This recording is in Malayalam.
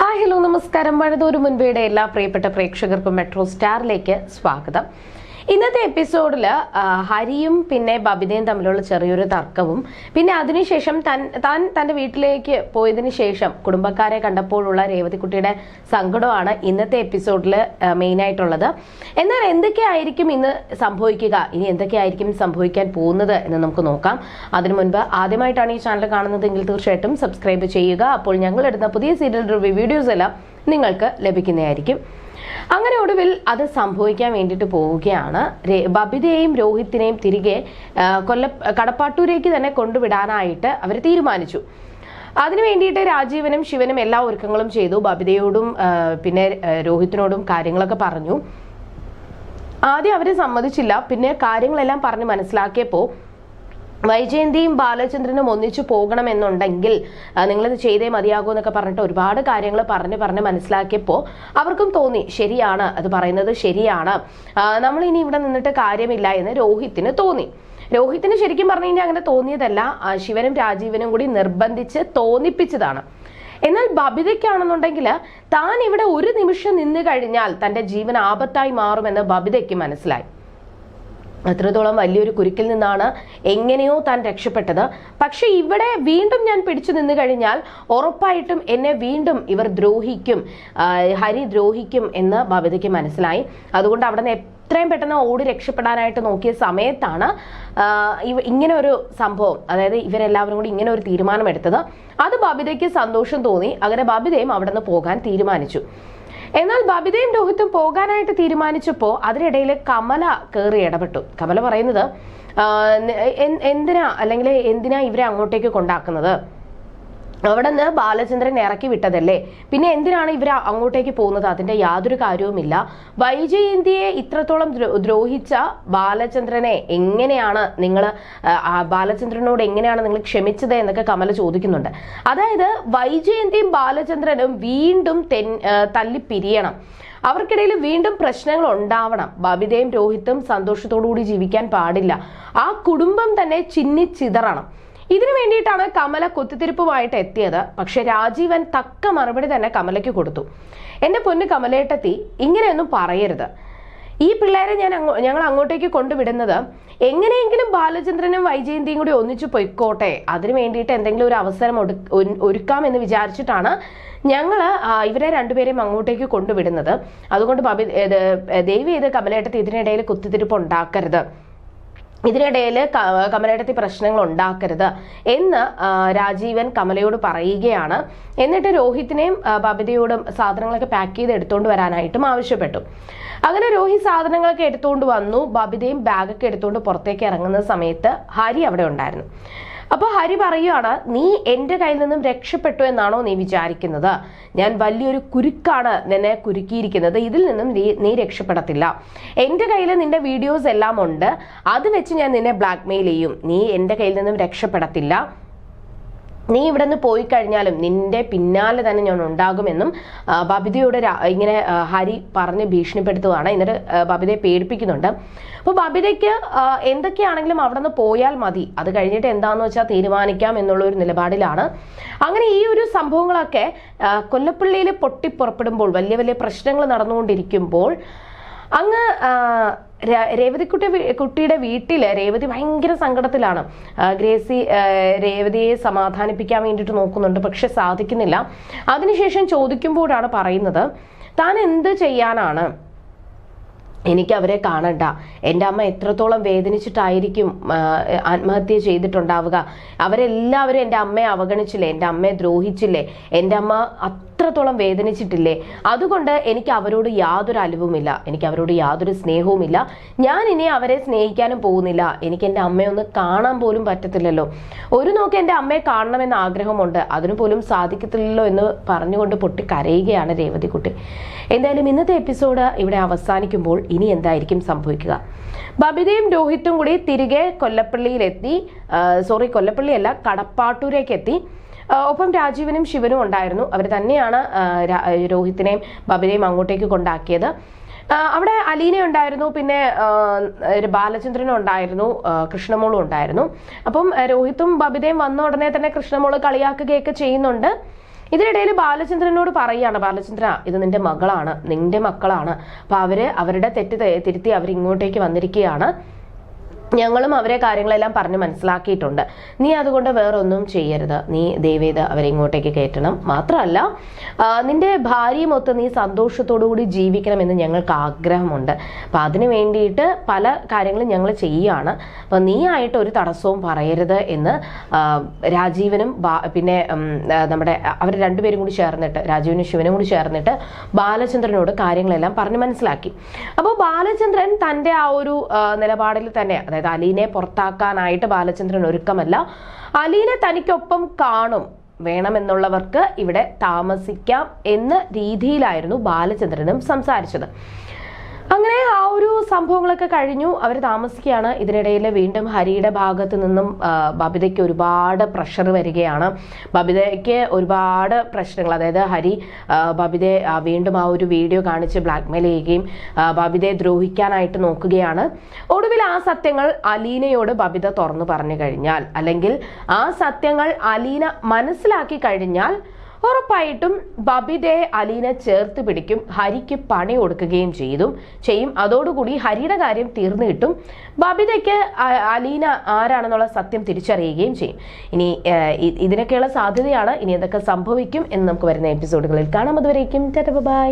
ഹായ് ഹലോ നമസ്കാരം. മഴതോരു മുൻപയുടെ എല്ലാ പ്രിയപ്പെട്ട പ്രേക്ഷകർക്കും മെട്രോ സ്റ്റാറിലേക്ക് സ്വാഗതം. ഇന്നത്തെ എപ്പിസോഡിൽ ഹരിയും പിന്നെ ബബിതയും തമ്മിലുള്ള ചെറിയൊരു തർക്കവും. പിന്നെ അതിനുശേഷം തൻ താൻ തന്റെ വീട്ടിലേക്ക് പോയതിന് ശേഷം കുടുംബക്കാരെ കണ്ടപ്പോഴുള്ള രേവതിക്കുട്ടിയുടെ സങ്കടമാണ് ഇന്നത്തെ എപ്പിസോഡിൽ മെയിനായിട്ടുള്ളത് എന്നാൽ എന്തൊക്കെയായിരിക്കും ഇന്ന് സംഭവിക്കുക? ഇനി എന്തൊക്കെയായിരിക്കും സംഭവിക്കാൻ പോകുന്നത് എന്ന് നമുക്ക് നോക്കാം. അതിനു മുൻപ് ആദ്യമായിട്ടാണ് ഈ ചാനൽ കാണുന്നതെങ്കിൽ തീർച്ചയായിട്ടും സബ്സ്ക്രൈബ് ചെയ്യുക. അപ്പോൾ ഞങ്ങൾ ഇടുന്ന പുതിയ സീരിയൽ റിവ്യൂ വീഡിയോസ് എല്ലാം നിങ്ങൾക്ക് ലഭിക്കുന്നതായിരിക്കും. അങ്ങനെ ഒടുവിൽ അത് സംഭവിക്കാൻ വേണ്ടിയിട്ട് പോവുകയാണ്. ബബിതയെയും രോഹിത്തിനെയും തിരികെ കൊല്ല കടപ്പാട്ടൂരേക്ക് തന്നെ കൊണ്ടുവിടാനായിട്ട് അവർ തീരുമാനിച്ചു. അതിനു വേണ്ടിയിട്ട് രാജീവനും ശിവനും എല്ലാ ഒരുക്കങ്ങളും ചെയ്തു. ബബിതയോടും പിന്നെ രോഹിത്തിനോടും കാര്യങ്ങളൊക്കെ പറഞ്ഞു. ആദ്യം അവർ സമ്മതിച്ചില്ല. പിന്നെ കാര്യങ്ങളെല്ലാം പറഞ്ഞ് മനസ്സിലാക്കിയപ്പോൾ വൈജയന്തിയും ബാലചന്ദ്രനും ഒന്നിച്ചു പോകണമെന്നുണ്ടെങ്കിൽ നിങ്ങളിത് ചെയ്തേ മതിയാകൂ എന്നൊക്കെ പറഞ്ഞിട്ട് ഒരുപാട് കാര്യങ്ങൾ പറഞ്ഞ് പറഞ്ഞ് മനസ്സിലാക്കിയപ്പോൾ അവർക്കും തോന്നി ശരിയാണ് അത് പറയുന്നത് ശരിയാണ്. നമ്മൾ ഇനി ഇവിടെ നിന്നിട്ട് കാര്യമില്ല എന്ന് രോഹിത്തിന് തോന്നി. രോഹിത്തിന് ശരിക്കും പറഞ്ഞു കഴിഞ്ഞാൽ അങ്ങനെ തോന്നിയതല്ല. ശിവനും രാജീവനും കൂടി നിർബന്ധിച്ച് തോന്നിപ്പിച്ചതാണ്. എന്നാൽ ബബിതയ്ക്കാണെന്നുണ്ടെങ്കിൽ താൻ ഇവിടെ ഒരു നിമിഷം നിന്ന് കഴിഞ്ഞാൽ തന്റെ ജീവൻ ആപത്തായി മാറുമെന്ന് ബബിതയ്ക്ക് മനസ്സിലായി. അത്രത്തോളം വലിയൊരു കുരുക്കിൽ നിന്നാണ് എങ്ങനെയോ താൻ രക്ഷപ്പെട്ടത്. പക്ഷെ ഇവിടെ വീണ്ടും ഞാൻ പിടിച്ചു നിന്ന് കഴിഞ്ഞാൽ ഉറപ്പായിട്ടും എന്നെ വീണ്ടും ഇവർ ദ്രോഹിക്കും ഹരി ദ്രോഹിക്കും എന്ന് ബബിതയ്ക്ക് മനസ്സിലായി. അതുകൊണ്ട് അവിടെ നിന്ന് എത്രയും പെട്ടെന്ന് ഓടി രക്ഷപ്പെടാനായിട്ട് നോക്കിയ സമയത്താണ് ഇങ്ങനെ ഒരു സംഭവം അതായത് ഇവരെല്ലാവരും കൂടി ഇങ്ങനെ ഒരു തീരുമാനമെടുത്തത് അത് ബബിതയ്ക്ക് സന്തോഷം തോന്നി. അങ്ങനെ ബബിതയും അവിടെ നിന്ന് പോകാൻ തീരുമാനിച്ചു. എന്നാൽ ബബിതയും രോഹിത്തും പോകാനായിട്ട് തീരുമാനിച്ചപ്പോൾ അതിനിടയിൽ കമല കയറി ഇടപെട്ടു. കമല പറയുന്നത് എന്തിനാ അല്ലെങ്കിൽ എന്തിനാ ഇവരെ അങ്ങോട്ടേക്ക് കൊണ്ടാക്കുന്നത്? അവിടെ നിന്ന് ബാലചന്ദ്രൻ ഇറക്കി വിട്ടതല്ലേ? പിന്നെ എന്തിനാണ് ഇവർ അങ്ങോട്ടേക്ക് പോകുന്നത്? അതിന്റെ യാതൊരു കാര്യവുമില്ല. വൈജയന്തിയെ ഇത്രത്തോളം ദ്രോഹിച്ച ബാലചന്ദ്രനെ എങ്ങനെയാണ് നിങ്ങൾ ബാലചന്ദ്രനോട് എങ്ങനെയാണ് നിങ്ങൾ ക്ഷമിച്ചത് എന്നൊക്കെ കമല ചോദിക്കുന്നുണ്ട്. അതായത് വൈജയന്തിയും ബാലചന്ദ്രനും വീണ്ടും തെൻ ആ, തല്ലിപ്പിരിയണം. അവർക്കിടയിൽ വീണ്ടും പ്രശ്നങ്ങൾ ഉണ്ടാവണം. ബബിതയും രോഹിത്തും സന്തോഷത്തോടു കൂടി ജീവിക്കാൻ പാടില്ല. ആ കുടുംബം തന്നെ ചിന്നിച്ചിതറണം ഇതിനു വേണ്ടിയിട്ടാണ് കമല കുത്തിത്തിരിപ്പുമായിട്ട് എത്തിയത്. പക്ഷെ രാജീവൻ തക്ക മറുപടി തന്നെ കമലയ്ക്ക് കൊടുത്തു. എന്റെ പൊന്ന് കമലേട്ടത്തി ഇങ്ങനെയൊന്നും പറയരുത്. ഈ പിള്ളേരെ ഞാൻ ഞങ്ങൾ അങ്ങോട്ടേക്ക് കൊണ്ടുവിടുന്നത് എങ്ങനെയെങ്കിലും ബാലചന്ദ്രനും വൈജയന്തിയും കൂടി ഒന്നിച്ചു പൊയ്ക്കോട്ടെ. അതിനു വേണ്ടിയിട്ട് എന്തെങ്കിലും ഒരു അവസരം ഒരുക്കാം എന്ന് വിചാരിച്ചിട്ടാണ് ഞങ്ങൾ ഇവരെ രണ്ടുപേരെയും അങ്ങോട്ടേക്ക് കൊണ്ടുവിടുന്നത്. അതുകൊണ്ട് ബബി ഇത് ചെയ്ത് കമലേട്ടത്തി ഇതിനിടയിൽ കുത്തിത്തിരിപ്പ് ഉണ്ടാക്കരുത് ഇതിനിടയിൽ കമലയിടത്തി പ്രശ്നങ്ങൾ ഉണ്ടാക്കരുത് എന്ന് രാജീവൻ കമലയോട് പറയുകയാണ്. എന്നിട്ട് രോഹിത്തിനെയും ബബിതയോടും സാധനങ്ങളൊക്കെ പാക്ക് ചെയ്ത് എടുത്തുകൊണ്ട് വരാനായിട്ടും ആവശ്യപ്പെട്ടു. അങ്ങനെ രോഹിത് സാധനങ്ങളൊക്കെ എടുത്തുകൊണ്ട് വന്നു. ബബിതയും ബാഗൊക്കെ എടുത്തുകൊണ്ട് പുറത്തേക്ക് ഇറങ്ങുന്ന സമയത്ത് ഹരി അവിടെ ഉണ്ടായിരുന്നു. അപ്പൊ ഹരി പറയുകയാണ് നീ എന്റെ കയ്യിൽ നിന്നും രക്ഷപ്പെട്ടു എന്നാണോ നീ വിചാരിക്കുന്നത്? ഞാൻ വലിയൊരു കുരുക്കാണ് നിന്നെ കുരുക്കിയിരിക്കുന്നത്. ഇതിൽ നിന്നും നീ നീ രക്ഷപ്പെടത്തില്ല. എന്റെ കയ്യിൽ നിന്റെ വീഡിയോസ് എല്ലാം ഉണ്ട്. അത് വെച്ച് ഞാൻ നിന്നെ ബ്ലാക്ക്മെയിൽ ചെയ്യും. നീ എന്റെ കയ്യിൽ നിന്നും രക്ഷപ്പെടത്തില്ല. നീ ഇവിടെ നിന്ന് പോയി കഴിഞ്ഞാലും നിന്റെ പിന്നാലെ തന്നെ ഞാൻ ഉണ്ടാകുമെന്നും ബബിതയുടെ ഇങ്ങനെ ഹരി പറഞ്ഞ് ഭീഷണിപ്പെടുത്തുകയാണ് എന്നിട്ട് ബബിതയെ പേടിപ്പിക്കുന്നുണ്ട്. അപ്പോൾ ബബിതയ്ക്ക് എന്തൊക്കെയാണെങ്കിലും അവിടെ നിന്ന് പോയാൽ മതി. അത് കഴിഞ്ഞിട്ട് എന്താണെന്ന് വെച്ചാൽ തീരുമാനിക്കാം എന്നുള്ള ഒരു നിലപാടിലാണ്. അങ്ങനെ ഈ ഒരു സംഭവങ്ങളൊക്കെ കൊല്ലപ്പള്ളിയിൽ പൊട്ടിപ്പുറപ്പെടുമ്പോൾ വലിയ വലിയ പ്രശ്നങ്ങൾ നടന്നുകൊണ്ടിരിക്കുമ്പോൾ അങ്ങ് രേവതിക്കുട്ടി കുട്ടിയുടെ വീട്ടിൽ രേവതി ഭയങ്കര സങ്കടത്തിലാണ്. ഗ്രേസി രേവതിയെ സമാധാനിപ്പിക്കാൻ വേണ്ടിയിട്ട് നോക്കുന്നുണ്ട് പക്ഷെ സാധിക്കുന്നില്ല. അതിനുശേഷം ചോദിക്കുമ്പോഴാണ് പറയുന്നത് താൻ എന്ത് ചെയ്യാനാണ്? എനിക്ക് അവരെ കാണണ്ട. എന്റെ അമ്മ എത്രത്തോളം വേദനിച്ചിട്ടായിരിക്കും ആത്മഹത്യ ചെയ്തിട്ടുണ്ടാവുക. അവരെല്ലാവരും എന്റെ അമ്മയെ അവഗണിച്ചില്ലേ? എന്റെ അമ്മയെ ദ്രോഹിച്ചില്ലേ? എന്റെ അമ്മ അത്രത്തോളം വേദനിച്ചിട്ടില്ലേ? അതുകൊണ്ട് എനിക്ക് അവരോട് യാതൊരു അലിവുമില്ല. എനിക്ക് അവരോട് യാതൊരു സ്നേഹവുമില്ല. ഞാൻ ഇനി അവരെ സ്നേഹിക്കാനും പോകുന്നില്ല. എനിക്ക് എന്റെ അമ്മയെ ഒന്ന് കാണാൻ പോലും പറ്റത്തില്ലല്ലോ. ഒരു നോക്ക് എന്റെ അമ്മയെ കാണണമെന്ന് ആഗ്രഹമുണ്ട്. അതിനു പോലും സാധിക്കത്തില്ലല്ലോ എന്ന് പറഞ്ഞുകൊണ്ട് പൊട്ടി കരയുകയാണ് രേവതിക്കുട്ടി എന്തായാലും ഇന്നത്തെ എപ്പിസോഡ് ഇവിടെ അവസാനിക്കുമ്പോൾ ഇനി എന്തായിരിക്കും സംഭവിക്കുക? ബബിതയും രോഹിത്തും കൂടി തിരികെ കൊല്ലപ്പള്ളിയിലെത്തി. സോറി കൊല്ലപ്പള്ളിയല്ല കടപ്പാട്ടൂരേക്ക് എത്തി ആ, ഒപ്പം രാജീവനും ശിവനും ഉണ്ടായിരുന്നു. അവർ തന്നെയാണ് രോഹിത്തിനെയും ബബിനെയും അങ്ങോട്ടേക്ക് കൊണ്ടാക്കിയത്. അവിടെ അലീന ഉണ്ടായിരുന്നു പിന്നെ ബാലചന്ദ്രനും ഉണ്ടായിരുന്നു കൃഷ്ണമോളും ഉണ്ടായിരുന്നു. അപ്പം രോഹിത്തും ബബിതയും വന്ന ഉടനെ തന്നെ കൃഷ്ണമോൾ കളിയാക്കുകയൊക്കെ ചെയ്യുന്നുണ്ട്. ഇതിനിടയിൽ ബാലചന്ദ്രനോട് പറയുകയാണ് ബാലചന്ദ്ര ഇത് നിന്റെ മകളാണ് നിന്റെ മക്കളാണ്. അപ്പൊ അവർ അവരുടെ തെറ്റ് തിരുത്തി അവരിങ്ങോട്ടേക്ക് വന്നിരിക്കുകയാണ്. ഞങ്ങളും അവരെ കാര്യങ്ങളെല്ലാം പറഞ്ഞ് മനസ്സിലാക്കിയിട്ടുണ്ട്. നീ അതുകൊണ്ട് വേറൊന്നും ചെയ്യരുത്. നീ ദയവേത് അവരെ ഇങ്ങോട്ടേക്ക് കയറ്റണം. മാത്രമല്ല നിന്റെ ഭാര്യയുമൊത്ത് നീ സന്തോഷത്തോടു കൂടി ജീവിക്കണമെന്ന് ഞങ്ങൾക്ക് ആഗ്രഹമുണ്ട്. അപ്പം അതിന് വേണ്ടിയിട്ട് പല കാര്യങ്ങളും ഞങ്ങൾ ചെയ്യുകയാണ്. അപ്പം നീ ആയിട്ട് ഒരു തടസ്സവും പറയരുത് എന്ന് രാജീവനും പിന്നെ നമ്മുടെ അവർ രണ്ടുപേരും കൂടി ചേർന്നിട്ട് രാജീവനും ശിവനും കൂടി ചേർന്നിട്ട് ബാലചന്ദ്രനോട് കാര്യങ്ങളെല്ലാം പറഞ്ഞ് മനസ്സിലാക്കി. അപ്പോൾ ബാലചന്ദ്രൻ തന്റെ ആ ഒരു നിലപാടിൽ തന്നെ അതായത് അലീനെ പുറത്താക്കാനായിട്ട് ബാലചന്ദ്രൻ ഒരുക്കമല്ല. അലീനെ തനിക്കൊപ്പം കാണും. വേണമെന്നുള്ളവർക്ക് ഇവിടെ താമസിക്കാം എന്ന രീതിയിലായിരുന്നു ബാലചന്ദ്രനും സംസാരിച്ചത്. അങ്ങനെ ആ ഒരു സംഭവങ്ങളൊക്കെ കഴിഞ്ഞു. അവർ താമസിക്കുകയാണ്. ഇതിനിടയിൽ വീണ്ടും ഹരിയുടെ ഭാഗത്ത് നിന്നും ബബിതയ്ക്ക് ഒരുപാട് പ്രഷർ വരികയാണ്. ബബിതയ്ക്ക് ഒരുപാട് പ്രശ്നങ്ങൾ. അതായത് ഹരി ബബിതയെ വീണ്ടും ആ ഒരു വീഡിയോ കാണിച്ച് ബ്ലാക്ക്മെയിൽ ചെയ്യുകയും ബബിതയെ ദ്രോഹിക്കാനായിട്ട് നോക്കുകയാണ്. ഒടുവിൽ ആ സത്യങ്ങൾ അലീനയോട് ബബിത തുറന്നു പറഞ്ഞു കഴിഞ്ഞാൽ അല്ലെങ്കിൽ ആ സത്യങ്ങൾ അലീന മനസ്സിലാക്കി കഴിഞ്ഞാൽ ഉറപ്പായിട്ടും ബബിതയെ അലീനെ ചേർത്ത് പിടിക്കും ഹരിക്ക് പണി കൊടുക്കുകയും ചെയ്തു ചെയ്യും. അതോടുകൂടി ഹരിയുടെ കാര്യം തീർന്നു കിട്ടും ബബിതയ്ക്ക് അലീന ആരാണെന്നുള്ള സത്യം തിരിച്ചറിയുകയും ചെയ്യും. ഇനി ഇതിനൊക്കെയുള്ള സാധ്യതയാണ് ഇനി എന്തൊക്കെ സംഭവിക്കും എന്ന് നമുക്ക് വരുന്ന എപ്പിസോഡുകളിൽ കാണാം. അതുവരേക്കും ബൈ